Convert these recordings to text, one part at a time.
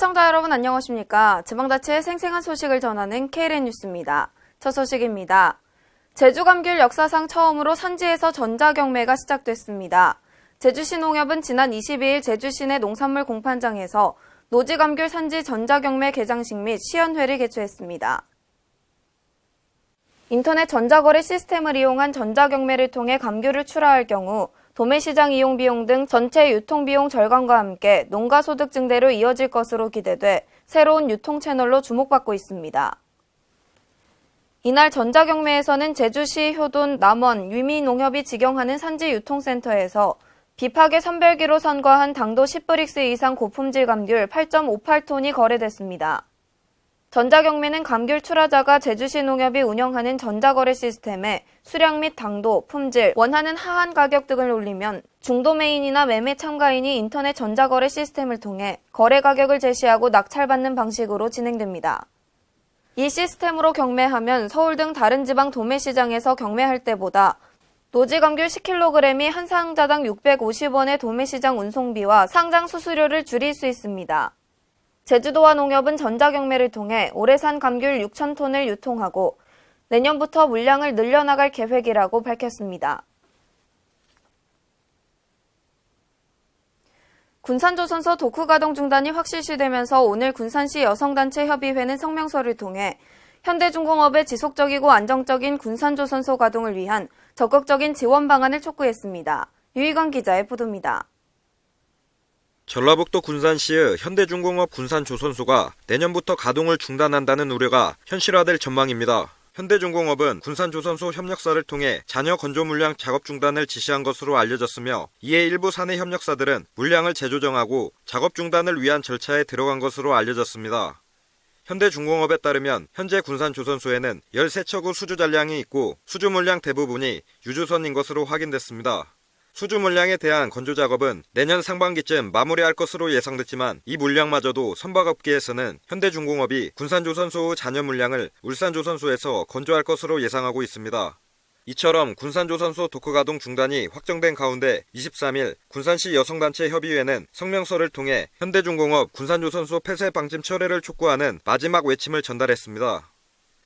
시청자 여러분 안녕하십니까. 지방자치의 생생한 소식을 전하는 KLN 뉴스입니다. 첫 소식입니다. 제주 감귤 역사상 처음으로 산지에서 전자 경매가 시작됐습니다. 제주시 농협은 지난 22일 제주시 내 농산물 공판장에서 노지 감귤 산지 전자 경매 개장식 및 시연회를 개최했습니다. 인터넷 전자거래 시스템을 이용한 전자경매를 통해 감귤을 출하할 경우 도매시장 이용 비용 등 전체 유통 비용 절감과 함께 농가 소득 증대로 이어질 것으로 기대돼 새로운 유통 채널로 주목받고 있습니다. 이날 전자경매에서는 제주시 효돈 남원 유미농협이 직영하는 산지 유통센터에서 비파괴 선별기로 선거한 당도 10브릭스 이상 고품질 감귤 8.58톤이 거래됐습니다. 전자경매는 감귤 출하자가 제주시 농협이 운영하는 전자거래 시스템에 수량 및 당도, 품질, 원하는 하한 가격 등을 올리면 중도매인이나 매매 참가인이 인터넷 전자거래 시스템을 통해 거래 가격을 제시하고 낙찰받는 방식으로 진행됩니다. 이 시스템으로 경매하면 서울 등 다른 지방 도매시장에서 경매할 때보다 노지 감귤 10kg이 한 상자당 650원의 도매시장 운송비와 상장 수수료를 줄일 수 있습니다. 제주도와 농협은 전자경매를 통해 올해 산 감귤 6,000톤을 유통하고 내년부터 물량을 늘려나갈 계획이라고 밝혔습니다. 군산조선소 독후가동 중단이 확실시되면서 오늘 군산시 여성단체 협의회는 성명서를 통해 현대중공업의 지속적이고 안정적인 군산조선소 가동을 위한 적극적인 지원 방안을 촉구했습니다. 유희관 기자의 보도입니다. 전라북도 군산시의 현대중공업 군산조선소가 내년부터 가동을 중단한다는 우려가 현실화될 전망입니다. 현대중공업은 군산조선소 협력사를 통해 잔여 건조 물량 작업 중단을 지시한 것으로 알려졌으며 이에 일부 사내 협력사들은 물량을 재조정하고 작업 중단을 위한 절차에 들어간 것으로 알려졌습니다. 현대중공업에 따르면 현재 군산조선소에는 13척의 수주 잔량이 있고 수주 물량 대부분이 유조선인 것으로 확인됐습니다. 수주 물량에 대한 건조 작업은 내년 상반기쯤 마무리할 것으로 예상됐지만 이 물량마저도 선박업계에서는 현대중공업이 군산조선소의 잔여 물량을 울산조선소에서 건조할 것으로 예상하고 있습니다. 이처럼 군산조선소 도크가동 중단이 확정된 가운데 23일 군산시 여성단체 협의회는 성명서를 통해 현대중공업 군산조선소 폐쇄 방침 철회를 촉구하는 마지막 외침을 전달했습니다.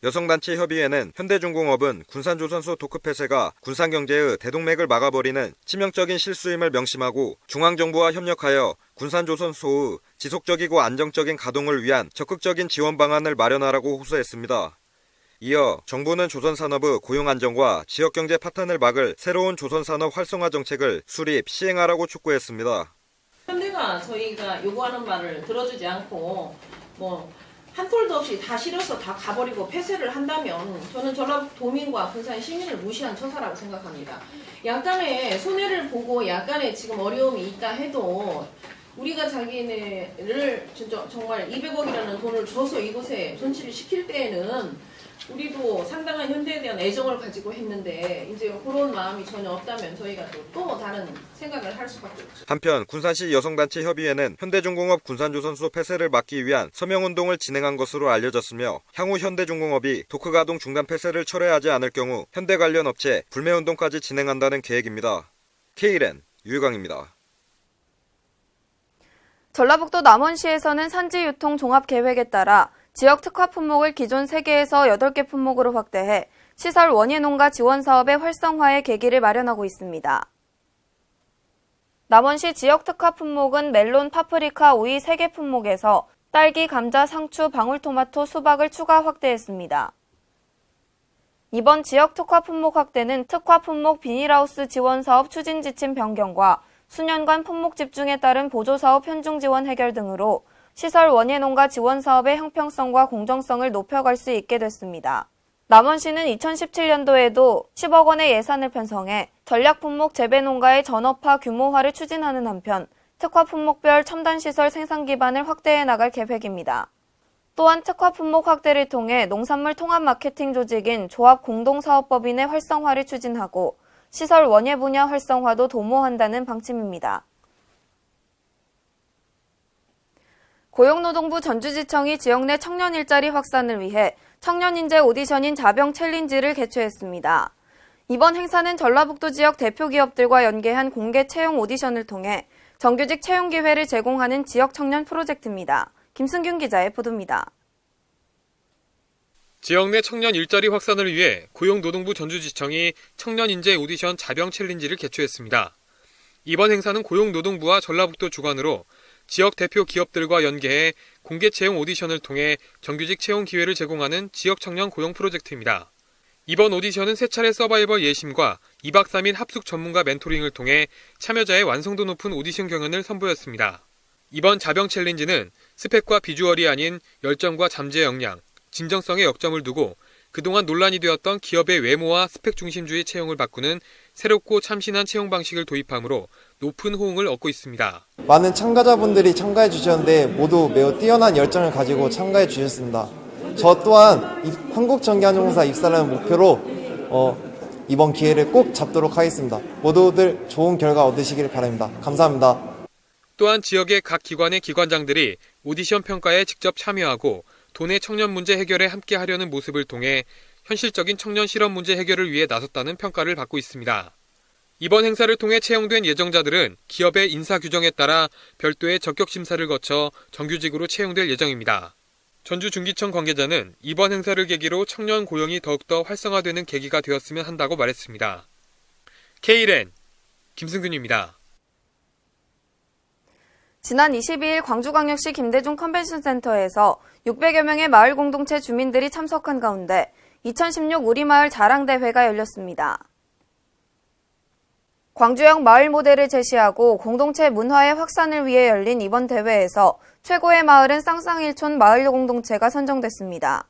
여성단체 협의회는 현대중공업은 군산조선소 도크 폐쇄가 군산경제의 대동맥을 막아버리는 치명적인 실수임을 명심하고 중앙정부와 협력하여 군산조선소의 지속적이고 안정적인 가동을 위한 적극적인 지원 방안을 마련하라고 호소했습니다. 이어 정부는 조선산업의 고용 안정과 지역경제 파탄을 막을 새로운 조선산업 활성화 정책을 수립, 시행하라고 촉구했습니다. 현대가 저희가 요구하는 말을 들어주지 않고 뭐 한 톨도 없이 다 실어서 다 가버리고 폐쇄를 한다면 저는 전라도민과 군산 시민을 무시한 처사라고 생각합니다. 약간의 손해를 보고 약간의 지금 어려움이 있다 해도 우리가 자기네를 진짜 정말 200억이라는 돈을 줘서 이곳에 존치를 시킬 때에는 우리도 상당한 현대에 대한 애정을 가지고 했는데 이제 그런 마음이 전혀 없다면 저희가 또, 또 다른 생각을 할 수밖에 없죠. 한편 군산시 여성단체 협의회는 현대중공업 군산조선소 폐쇄를 막기 위한 서명운동을 진행한 것으로 알려졌으며 향후 현대중공업이 도크가동 중단 폐쇄를 철회하지 않을 경우 현대 관련 업체 불매운동까지 진행한다는 계획입니다. KLN 유희광입니다. 전라북도 남원시에서는 산지 유통 종합 계획에 따라 지역 특화 품목을 기존 3개에서 8개 품목으로 확대해 시설 원예 농가 지원 사업의 활성화의 계기를 마련하고 있습니다. 남원시 지역 특화 품목은 멜론, 파프리카, 오이 3개 품목에서 딸기, 감자, 상추, 방울토마토, 수박을 추가 확대했습니다. 이번 지역 특화 품목 확대는 특화 품목 비닐하우스 지원 사업 추진 지침 변경과 수년간 품목 집중에 따른 보조 사업 현중 지원 해결 등으로 시설 원예 농가 지원 사업의 형평성과 공정성을 높여갈 수 있게 됐습니다. 남원시는 2017년도에도 10억 원의 예산을 편성해 전략 품목 재배 농가의 전업화 규모화를 추진하는 한편 특화 품목별 첨단 시설 생산 기반을 확대해 나갈 계획입니다. 또한 특화 품목 확대를 통해 농산물 통합 마케팅 조직인 조합 공동사업법인의 활성화를 추진하고 시설 원예 분야 활성화도 도모한다는 방침입니다. 고용노동부 전주지청이 지역 내 청년 일자리 확산을 위해 청년 인재 오디션인 자병 챌린지를 개최했습니다. 이번 행사는 전라북도 지역 대표 기업들과 연계한 공개 채용 오디션을 통해 정규직 채용 기회를 제공하는 지역 청년 프로젝트입니다. 김승균 기자의 보도입니다. 지역 내 청년 일자리 확산을 위해 고용노동부 전주지청이 청년 인재 오디션 자병 챌린지를 개최했습니다. 이번 행사는 고용노동부와 전라북도 주관으로 지역 대표 기업들과 연계해 공개 채용 오디션을 통해 정규직 채용 기회를 제공하는 지역 청년 고용 프로젝트입니다. 이번 오디션은 세 차례 서바이벌 예심과 2박 3일 합숙 전문가 멘토링을 통해 참여자의 완성도 높은 오디션 경연을 선보였습니다. 이번 자병 챌린지는 스펙과 비주얼이 아닌 열정과 잠재 역량, 진정성에 역점을 두고 그동안 논란이 되었던 기업의 외모와 스펙 중심주의 채용을 바꾸는 새롭고 참신한 채용 방식을 도입하므로 높은 호응을 얻고 있습니다. 많은 참가자분들이 참가해 주셨는데 모두 매우 뛰어난 열정을 가지고 참가해 주셨습니다. 저 또한 입- 한국전기안전공사 입사라는 목표로 어, 이번 기회를 꼭 잡도록 하겠습니다. 모두들 좋은 결과 얻으시길 바랍니다. 감사합니다. 또한 지역의 각 기관의 기관장들이 오디션 평가에 직접 참여하고 도내 청년 문제 해결에 함께 하려는 모습을 통해 현실적인 청년 실업 문제 해결을 위해 나섰다는 평가를 받고 있습니다. 이번 행사를 통해 채용된 예정자들은 기업의 인사 규정에 따라 별도의 적격 심사를 거쳐 정규직으로 채용될 예정입니다. 전주 중기청 관계자는 이번 행사를 계기로 청년 고용이 더욱더 활성화되는 계기가 되었으면 한다고 말했습니다. K랜 김승균입니다. 지난 22일 광주광역시 김대중 컨벤션 센터에서 600여 명의 마을 공동체 주민들이 참석한 가운데 2016 우리마을 자랑대회가 열렸습니다. 광주형 마을 모델을 제시하고 공동체 문화의 확산을 위해 열린 이번 대회에서 최고의 마을은 쌍쌍일촌 마을 공동체가 선정됐습니다.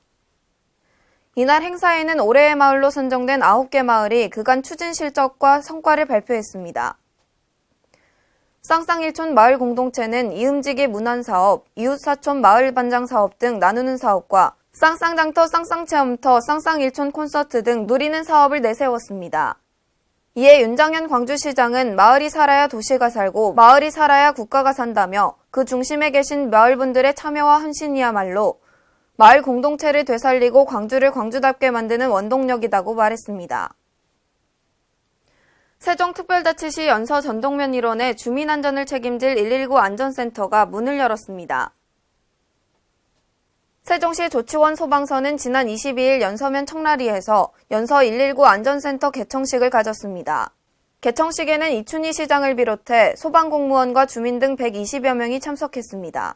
이날 행사에는 올해의 마을로 선정된 9개 마을이 그간 추진 실적과 성과를 발표했습니다. 쌍쌍일촌 마을 공동체는 이음지기 문안사업, 이웃사촌 마을 반장 사업 등 나누는 사업과 쌍쌍장터, 쌍쌍체험터, 쌍쌍일촌 콘서트 등 누리는 사업을 내세웠습니다. 이에 윤장현 광주시장은 마을이 살아야 도시가 살고 마을이 살아야 국가가 산다며 그 중심에 계신 마을분들의 참여와 헌신이야말로 마을 공동체를 되살리고 광주를 광주답게 만드는 원동력이라고 말했습니다. 세종특별자치시 연서 전동면 일원의 주민 안전을 책임질 119 안전센터가 문을 열었습니다. 세종시 조치원 소방서는 지난 22일 연서면 청라리에서 연서 119 안전센터 개청식을 가졌습니다. 개청식에는 이춘희 시장을 비롯해 소방공무원과 주민 등 120여 명이 참석했습니다.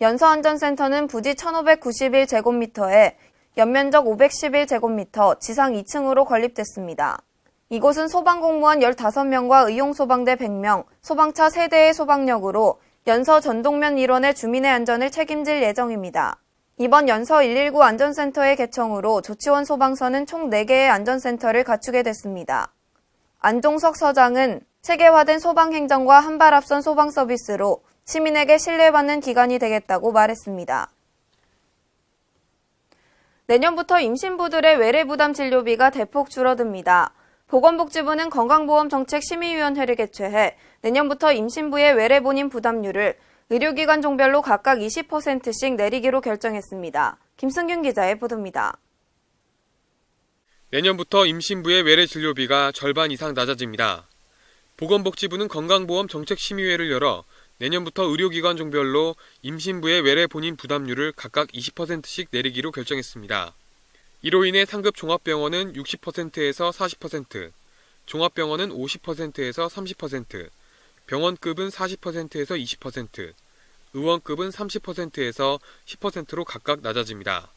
연서 안전센터는 부지 1591제곱미터에 연면적 511제곱미터, 지상 2층으로 건립됐습니다. 이곳은 소방공무원 15명과 의용소방대 100명, 소방차 3대의 소방력으로 연서 전동면 일원의 주민의 안전을 책임질 예정입니다. 이번 연서 119 안전센터의 개청으로 조치원 소방서는 총 4개의 안전센터를 갖추게 됐습니다. 안종석 서장은 체계화된 소방행정과 한발 앞선 소방 서비스로 시민에게 신뢰받는 기관이 되겠다고 말했습니다. 내년부터 임신부들의 외래 부담 진료비가 대폭 줄어듭니다. 보건복지부는 건강보험정책심의위원회를 개최해 내년부터 임신부의 외래본인 부담률을 의료기관 종별로 각각 20%씩 내리기로 결정했습니다. 김승균 기자의 보도입니다. 내년부터 임신부의 외래 진료비가 절반 이상 낮아집니다. 보건복지부는 건강보험 정책심의회를 열어 내년부터 의료기관 종별로 임신부의 외래 본인 부담률을 각각 20%씩 내리기로 결정했습니다. 이로 인해 상급 종합병원은 60%에서 40%, 종합병원은 50%에서 30%, 병원급은 40%에서 20%, 의원급은 30%에서 10%로 각각 낮아집니다.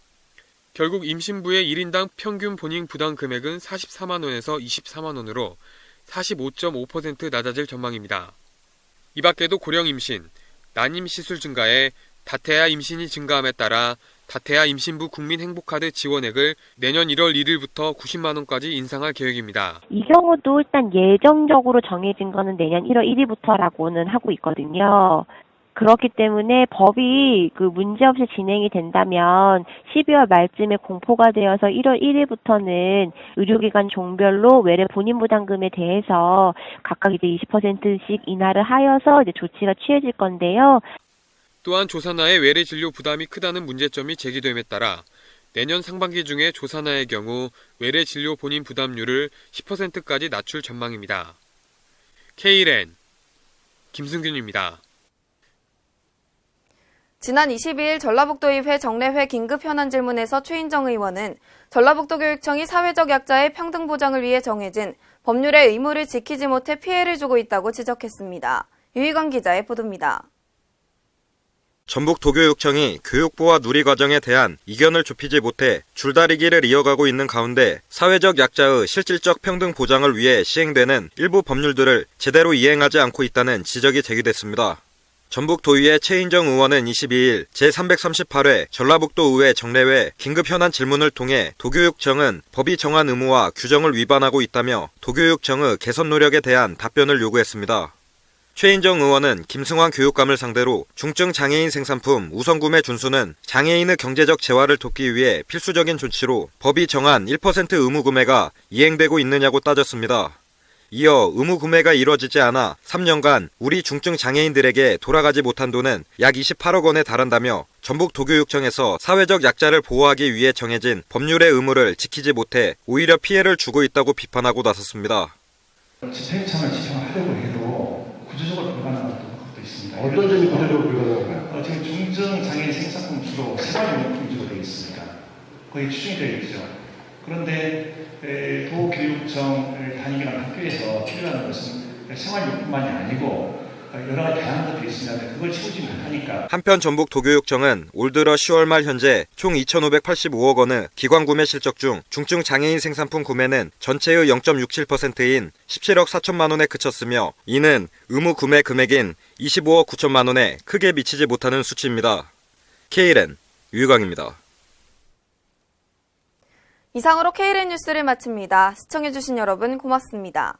결국 임신부의 1인당 평균 본인 부담 금액은 44만 원에서 24만 원으로 45.5% 낮아질 전망입니다. 이 밖에도 고령 임신, 난임 시술 증가에 다태아 임신이 증가함에 따라 다태아 임신부 국민행복카드 지원액을 내년 1월 1일부터 90만 원까지 인상할 계획입니다. 이 경우도 일단 예정적으로 정해진 거는 내년 1월 1일부터라고는 하고 있거든요. 그렇기 때문에 법이 그 문제없이 진행이 된다면 12월 말쯤에 공포가 되어서 1월 1일부터는 의료기관 종별로 외래 본인 부담금에 대해서 각각 이제 20%씩 인하를 하여서 이제 조치가 취해질 건데요. 또한 조산아의 외래 진료 부담이 크다는 문제점이 제기됨에 따라 내년 상반기 중에 조산아의 경우 외래 진료 본인 부담률을 10%까지 낮출 전망입니다. K랜 김승균입니다. 지난 22일 전라북도의회 정례회 긴급 현안 질문에서 최인정 의원은 전라북도교육청이 사회적 약자의 평등 보장을 위해 정해진 법률의 의무를 지키지 못해 피해를 주고 있다고 지적했습니다. 유희관 기자의 보도입니다. 전북 도교육청이 교육부와 누리과정에 대한 이견을 좁히지 못해 줄다리기를 이어가고 있는 가운데 사회적 약자의 실질적 평등 보장을 위해 시행되는 일부 법률들을 제대로 이행하지 않고 있다는 지적이 제기됐습니다. 전북 도의회 최인정 의원은 22일 제338회 전라북도 의회 정례회 긴급 현안 질문을 통해 도교육청은 법이 정한 의무와 규정을 위반하고 있다며 도교육청의 개선 노력에 대한 답변을 요구했습니다. 최인정 의원은 김승환 교육감을 상대로 중증 장애인 생산품 우선 구매 준수는 장애인의 경제적 재활을 돕기 위해 필수적인 조치로 법이 정한 1% 의무 구매가 이행되고 있느냐고 따졌습니다. 이어 의무 구매가 이뤄지지 않아 3년간 우리 중증 장애인들에게 돌아가지 못한 돈은 약 28억 원에 달한다며 전북 도교육청에서 사회적 약자를 보호하기 위해 정해진 법률의 의무를 지키지 못해 오히려 피해를 주고 있다고 비판하고 나섰습니다. 집행청을 지정하려고 해도 구조적으로 불가능한 것도 있습니다. 어떤 점이 구조적으로 불가능한가요? 어, 지금 중증 장애인 생산품 주로 생활용품 위주로 되어 있습니다. 거의 추정이 되어 있죠. 그런데 에, 도교육청을 다니는 학교에서 필요한 것은 생활용품만이 아니고 어, 여러 가지 다양한 것들이 있습니다. 그걸 채우지 못하니까 한편 전북 도교육청은 올 들어 10월 말 현재 총 2,585억 원의 기관 구매 실적 중 중증 장애인 생산품 구매는 전체의 0.67%인 17억 4천만 원에 그쳤으며 이는 의무 구매 금액인 25억 9천만 원에 크게 미치지 못하는 수치입니다. KLN 유광입니다. 이상으로 K랜 뉴스를 마칩니다. 시청해주신 여러분 고맙습니다.